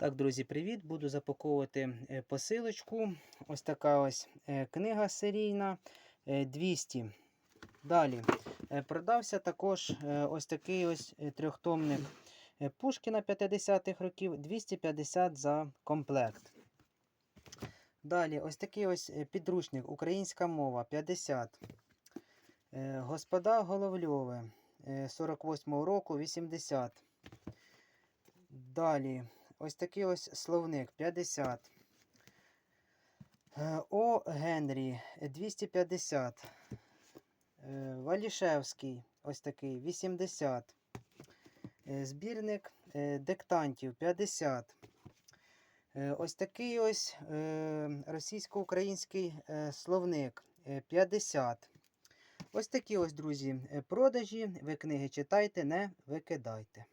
Так, друзі, привіт! Буду запаковувати е, посилочку. Ось така ось е, книга серійна е, 200. Далі е, продався також ось такий ось трьохтомник Пушкіна 50-х років 250 за комплект. Далі ось такий ось підручник Українська мова 50. Е, Господа Головльове е, 48-го року 80. Далі ось такий ось словник 50. Е, О. Генрі 250. Е, Валішевський ось такий 80. Е, Збірник диктантів 50. Е, Ось такий ось російсько-український словник е, 50. Ось такі ось, друзі, продажі. Ви книги читайте, не викидайте.